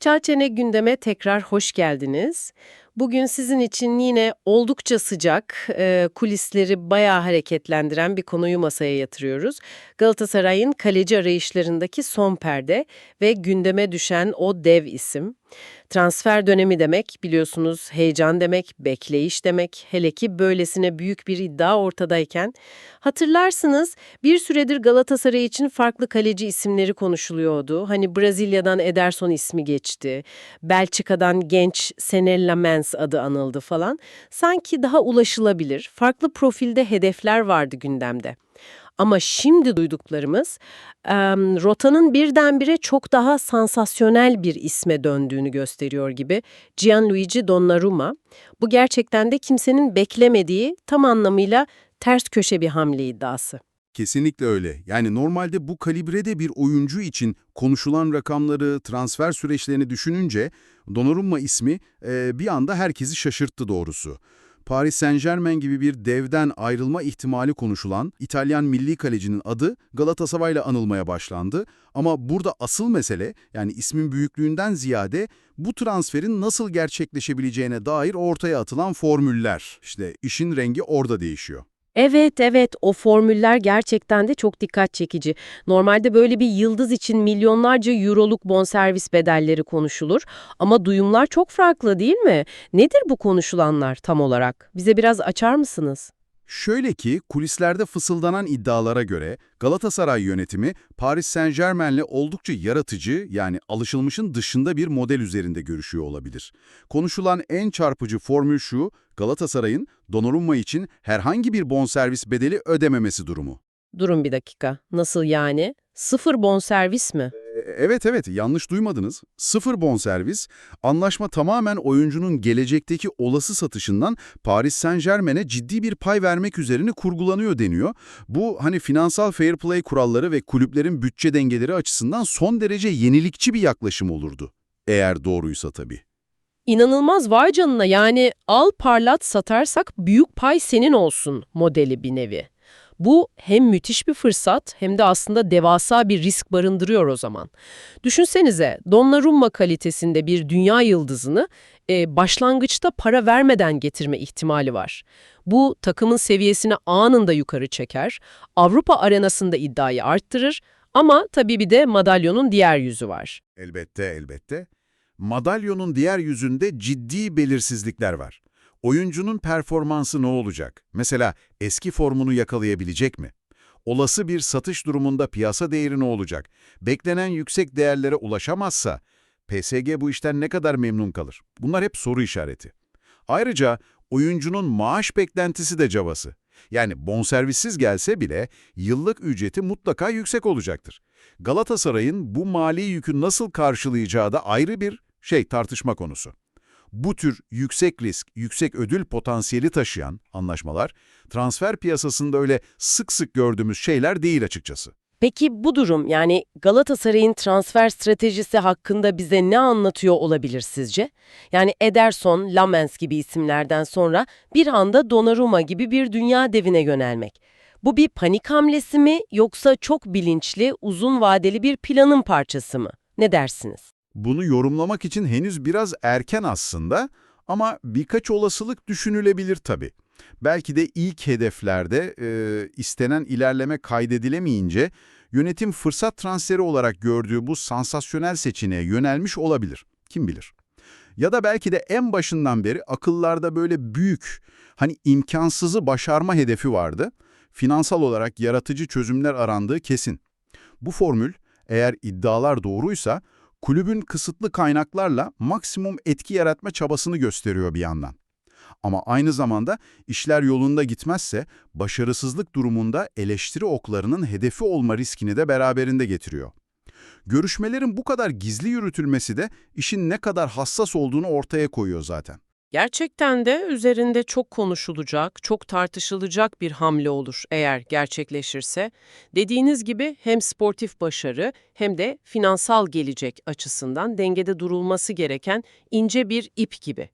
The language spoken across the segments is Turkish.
Çağçene gündeme tekrar hoş geldiniz. Bugün sizin için yine oldukça sıcak, e, kulisleri bayağı hareketlendiren bir konuyu masaya yatırıyoruz. Galatasaray'ın kaleci arayışlarındaki son perde ve gündeme düşen o dev isim. Transfer dönemi demek biliyorsunuz heyecan demek, bekleyiş demek. Hele ki böylesine büyük bir iddia ortadayken. Hatırlarsınız bir süredir Galatasaray için farklı kaleci isimleri konuşuluyordu. Hani Brezilya'dan Ederson ismi geçti. Belçika'dan genç Senella Mens adı anıldı falan. Sanki daha ulaşılabilir, farklı profilde hedefler vardı gündemde. Ama şimdi duyduklarımız em, rotanın birdenbire çok daha sansasyonel bir isme döndüğünü gösteriyor gibi. Gianluigi Donnarumma. Bu gerçekten de kimsenin beklemediği tam anlamıyla ters köşe bir hamle iddiası. Kesinlikle öyle. Yani normalde bu kalibrede bir oyuncu için konuşulan rakamları, transfer süreçlerini düşününce Donnarumma ismi e, bir anda herkesi şaşırttı doğrusu. Paris Saint-Germain gibi bir devden ayrılma ihtimali konuşulan İtalyan milli kalecinin adı Galatasaray'la anılmaya başlandı. Ama burada asıl mesele yani ismin büyüklüğünden ziyade bu transferin nasıl gerçekleşebileceğine dair ortaya atılan formüller. İşte işin rengi orada değişiyor. Evet evet o formüller gerçekten de çok dikkat çekici. Normalde böyle bir yıldız için milyonlarca euroluk bonservis bedelleri konuşulur ama duyumlar çok farklı değil mi? Nedir bu konuşulanlar tam olarak? Bize biraz açar mısınız? Şöyle ki kulislerde fısıldanan iddialara göre Galatasaray yönetimi Paris Saint-Germain'le oldukça yaratıcı yani alışılmışın dışında bir model üzerinde görüşüyor olabilir. Konuşulan en çarpıcı formül şu, Galatasaray'ın Donnarumma için herhangi bir bonservis bedeli ödememesi durumu. Durun bir dakika. Nasıl yani? Sıfır bonservis mi? Evet evet yanlış duymadınız. Sıfır bonservis, anlaşma tamamen oyuncunun gelecekteki olası satışından Paris Saint-Germain'e ciddi bir pay vermek üzerine kurgulanıyor deniyor. Bu hani finansal fair play kuralları ve kulüplerin bütçe dengeleri açısından son derece yenilikçi bir yaklaşım olurdu. Eğer doğruysa tabii. İnanılmaz vay canına yani al parlat satarsak büyük pay senin olsun modeli bir nevi. Bu hem müthiş bir fırsat hem de aslında devasa bir risk barındırıyor o zaman. Düşünsenize Donnarumma kalitesinde bir dünya yıldızını e, başlangıçta para vermeden getirme ihtimali var. Bu takımın seviyesini anında yukarı çeker, Avrupa arenasında iddiayı arttırır ama tabii bir de madalyonun diğer yüzü var. Elbette elbette. Madalyonun diğer yüzünde ciddi belirsizlikler var. Oyuncunun performansı ne olacak? Mesela eski formunu yakalayabilecek mi? Olası bir satış durumunda piyasa değeri ne olacak? Beklenen yüksek değerlere ulaşamazsa PSG bu işten ne kadar memnun kalır? Bunlar hep soru işareti. Ayrıca oyuncunun maaş beklentisi de cabası. Yani bonservissiz gelse bile yıllık ücreti mutlaka yüksek olacaktır. Galatasaray'ın bu mali yükü nasıl karşılayacağı da ayrı bir şey tartışma konusu. Bu tür yüksek risk, yüksek ödül potansiyeli taşıyan anlaşmalar transfer piyasasında öyle sık sık gördüğümüz şeyler değil açıkçası. Peki bu durum yani Galatasaray'ın transfer stratejisi hakkında bize ne anlatıyor olabilir sizce? Yani Ederson, Lamens gibi isimlerden sonra bir anda Donnarumma gibi bir dünya devine yönelmek. Bu bir panik hamlesi mi yoksa çok bilinçli, uzun vadeli bir planın parçası mı? Ne dersiniz? Bunu yorumlamak için henüz biraz erken aslında ama birkaç olasılık düşünülebilir tabii. Belki de ilk hedeflerde e, istenen ilerleme kaydedilemeyince yönetim fırsat transferi olarak gördüğü bu sansasyonel seçeneğe yönelmiş olabilir. Kim bilir? Ya da belki de en başından beri akıllarda böyle büyük, hani imkansızı başarma hedefi vardı. Finansal olarak yaratıcı çözümler arandığı kesin. Bu formül eğer iddialar doğruysa kulübün kısıtlı kaynaklarla maksimum etki yaratma çabasını gösteriyor bir yandan. Ama aynı zamanda işler yolunda gitmezse başarısızlık durumunda eleştiri oklarının hedefi olma riskini de beraberinde getiriyor. Görüşmelerin bu kadar gizli yürütülmesi de işin ne kadar hassas olduğunu ortaya koyuyor zaten. Gerçekten de üzerinde çok konuşulacak, çok tartışılacak bir hamle olur eğer gerçekleşirse. Dediğiniz gibi hem sportif başarı hem de finansal gelecek açısından dengede durulması gereken ince bir ip gibi.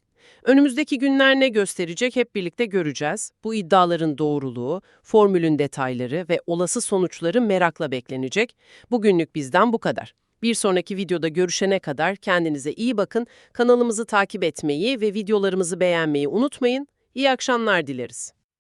Önümüzdeki günler ne gösterecek hep birlikte göreceğiz. Bu iddiaların doğruluğu, formülün detayları ve olası sonuçları merakla beklenecek. Bugünlük bizden bu kadar. Bir sonraki videoda görüşene kadar kendinize iyi bakın, kanalımızı takip etmeyi ve videolarımızı beğenmeyi unutmayın. İyi akşamlar dileriz.